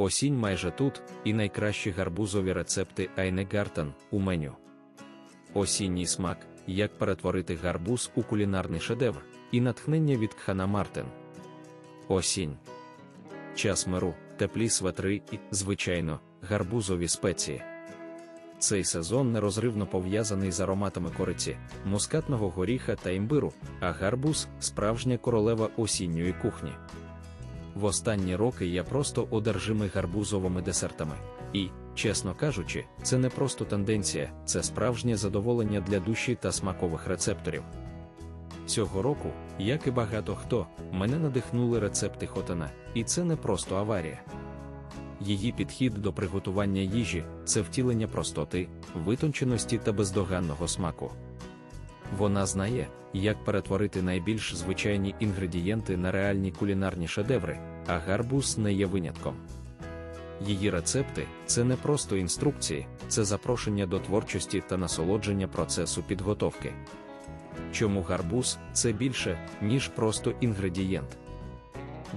Осінь майже тут, і найкращі гарбузові рецепти Айнегартен у меню. Осінній смак, як перетворити гарбуз у кулінарний шедевр, і натхнення від Кхана Мартин. Осінь. Час миру, теплі светри і, звичайно, гарбузові спеції. Цей сезон нерозривно пов'язаний з ароматами кориці, мускатного горіха та імбиру, а гарбуз справжня королева осінньої кухні. В останні роки я просто одержимий гарбузовими десертами. І, чесно кажучи, це не просто тенденція, це справжнє задоволення для душі та смакових рецепторів. Цього року, як і багато хто, мене надихнули рецепти хотана, і це не просто аварія. Її підхід до приготування їжі це втілення простоти, витонченості та бездоганного смаку. Вона знає, як перетворити найбільш звичайні інгредієнти на реальні кулінарні шедеври, а гарбуз не є винятком. Її рецепти це не просто інструкції, це запрошення до творчості та насолодження процесу підготовки. Чому гарбуз це більше, ніж просто інгредієнт?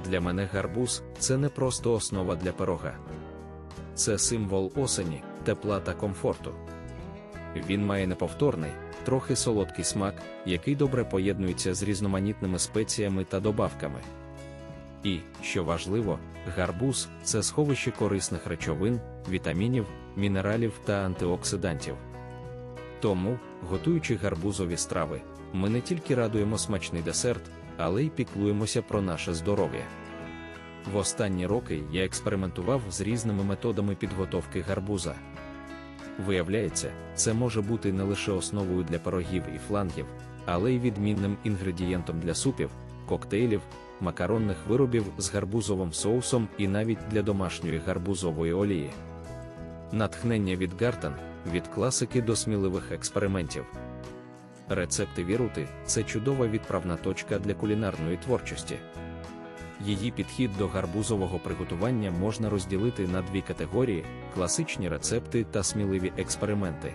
Для мене гарбуз це не просто основа для пирога. Це символ осені, тепла та комфорту. Він має неповторний, трохи солодкий смак, який добре поєднується з різноманітними спеціями та добавками. І, що важливо, гарбуз це сховище корисних речовин, вітамінів, мінералів та антиоксидантів. Тому, готуючи гарбузові страви, ми не тільки радуємо смачний десерт, але й піклуємося про наше здоров'я. В останні роки я експериментував з різними методами підготовки гарбуза. Виявляється, це може бути не лише основою для пирогів і флангів, але й відмінним інгредієнтом для супів, коктейлів, макаронних виробів з гарбузовим соусом і навіть для домашньої гарбузової олії. Натхнення від Гартен від класики до сміливих експериментів. Рецепти Вірути це чудова відправна точка для кулінарної творчості. Її підхід до гарбузового приготування можна розділити на дві категорії: класичні рецепти та сміливі експерименти.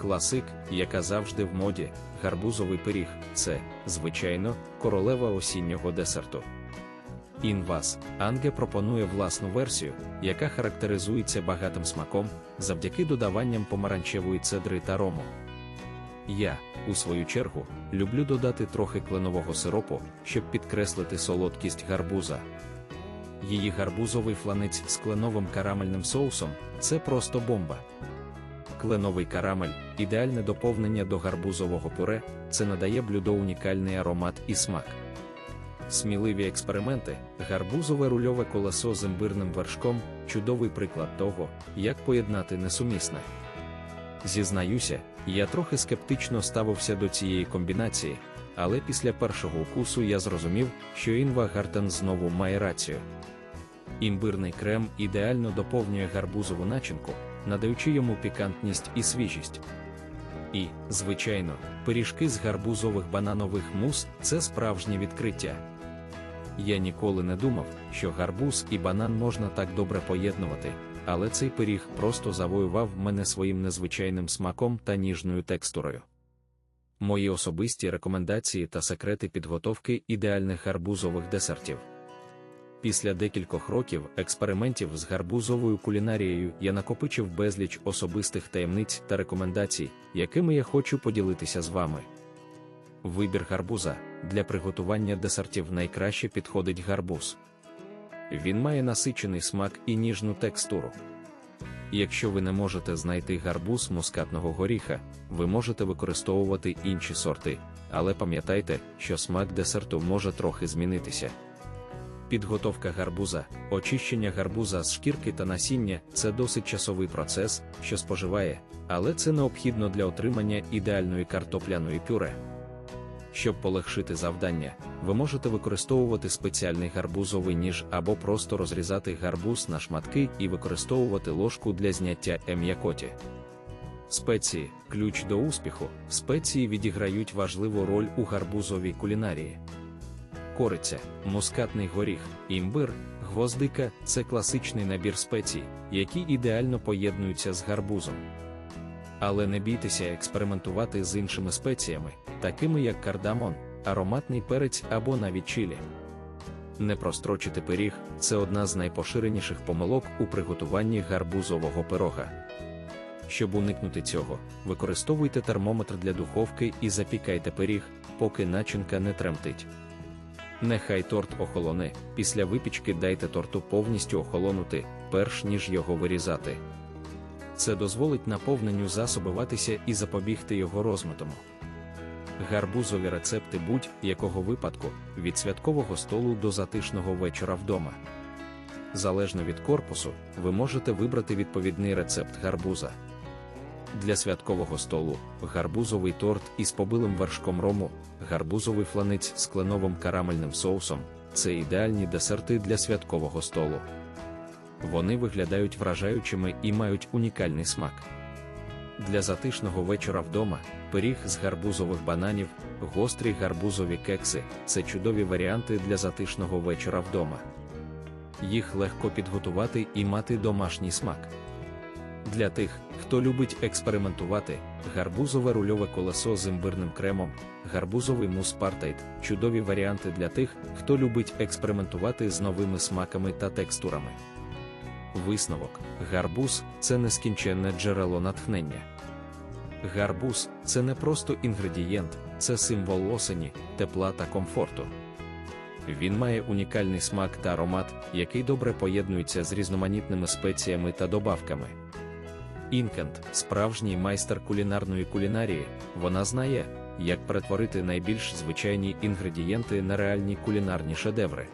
Класик, яка завжди в моді, гарбузовий пиріг це, звичайно, королева осіннього десерту. Інвас Анге пропонує власну версію, яка характеризується багатим смаком завдяки додаванням помаранчевої цедри та рому. Я, у свою чергу, люблю додати трохи кленового сиропу, щоб підкреслити солодкість гарбуза. Її гарбузовий фланець з кленовим карамельним соусом це просто бомба. Кленовий карамель ідеальне доповнення до гарбузового пюре, це надає блюдо унікальний аромат і смак. Сміливі експерименти, гарбузове рульове колесо з імбирним вершком чудовий приклад того, як поєднати несумісне. Зізнаюся, я трохи скептично ставився до цієї комбінації, але після першого укусу я зрозумів, що Інва Гартен знову має рацію. Імбирний крем ідеально доповнює гарбузову начинку, надаючи йому пікантність і свіжість. І, звичайно, пиріжки з гарбузових бананових мус це справжнє відкриття. Я ніколи не думав, що гарбуз і банан можна так добре поєднувати, але цей пиріг просто завоював мене своїм незвичайним смаком та ніжною текстурою. Мої особисті рекомендації та секрети підготовки ідеальних гарбузових десертів. Після декількох років експериментів з гарбузовою кулінарією я накопичив безліч особистих таємниць та рекомендацій, якими я хочу поділитися з вами. Вибір гарбуза для приготування десертів найкраще підходить гарбуз. Він має насичений смак і ніжну текстуру. Якщо ви не можете знайти гарбуз мускатного горіха, ви можете використовувати інші сорти, але пам'ятайте, що смак десерту може трохи змінитися. Підготовка гарбуза, очищення гарбуза з шкірки та насіння це досить часовий процес, що споживає, але це необхідно для отримання ідеальної картопляної пюре. Щоб полегшити завдання, ви можете використовувати спеціальний гарбузовий ніж або просто розрізати гарбуз на шматки і використовувати ложку для зняття ем'якоті. Спеції ключ до успіху, спеції відіграють важливу роль у гарбузовій кулінарії. Кориця, мускатний горіх, імбир, гвоздика це класичний набір спецій, які ідеально поєднуються з гарбузом. Але не бійтеся експериментувати з іншими спеціями, такими як кардамон, ароматний перець або навіть чилі. Не прострочити пиріг це одна з найпоширеніших помилок у приготуванні гарбузового пирога. Щоб уникнути цього, використовуйте термометр для духовки і запікайте пиріг, поки начинка не тремтить. Нехай торт охолоне, після випічки дайте торту повністю охолонути, перш ніж його вирізати. Це дозволить наповненню засобиватися і запобігти його розмитому. Гарбузові рецепти будь-якого випадку від святкового столу до затишного вечора вдома. Залежно від корпусу, ви можете вибрати відповідний рецепт гарбуза. Для святкового столу гарбузовий торт із побилим вершком рому, гарбузовий фланець з кленовим карамельним соусом це ідеальні десерти для святкового столу. Вони виглядають вражаючими і мають унікальний смак. Для затишного вечора вдома пиріг з гарбузових бананів, гострі гарбузові кекси це чудові варіанти для затишного вечора вдома. Їх легко підготувати і мати домашній смак. Для тих, хто любить експериментувати, гарбузове рульове колесо з імбирним кремом, гарбузовий мус партайт – чудові варіанти для тих, хто любить експериментувати з новими смаками та текстурами. Висновок: гарбуз це нескінченне джерело натхнення. Гарбуз це не просто інгредієнт, це символ осені, тепла та комфорту. Він має унікальний смак та аромат, який добре поєднується з різноманітними спеціями та добавками. Інкант справжній майстер кулінарної кулінарії, вона знає, як перетворити найбільш звичайні інгредієнти на реальні кулінарні шедеври.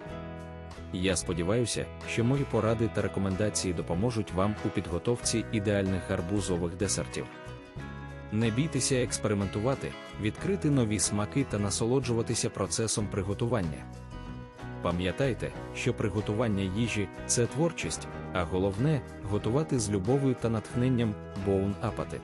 Я сподіваюся, що мої поради та рекомендації допоможуть вам у підготовці ідеальних гарбузових десертів. Не бійтеся експериментувати, відкрити нові смаки та насолоджуватися процесом приготування. Пам'ятайте, що приготування їжі це творчість, а головне готувати з любов'ю та натхненням Боун Апатит.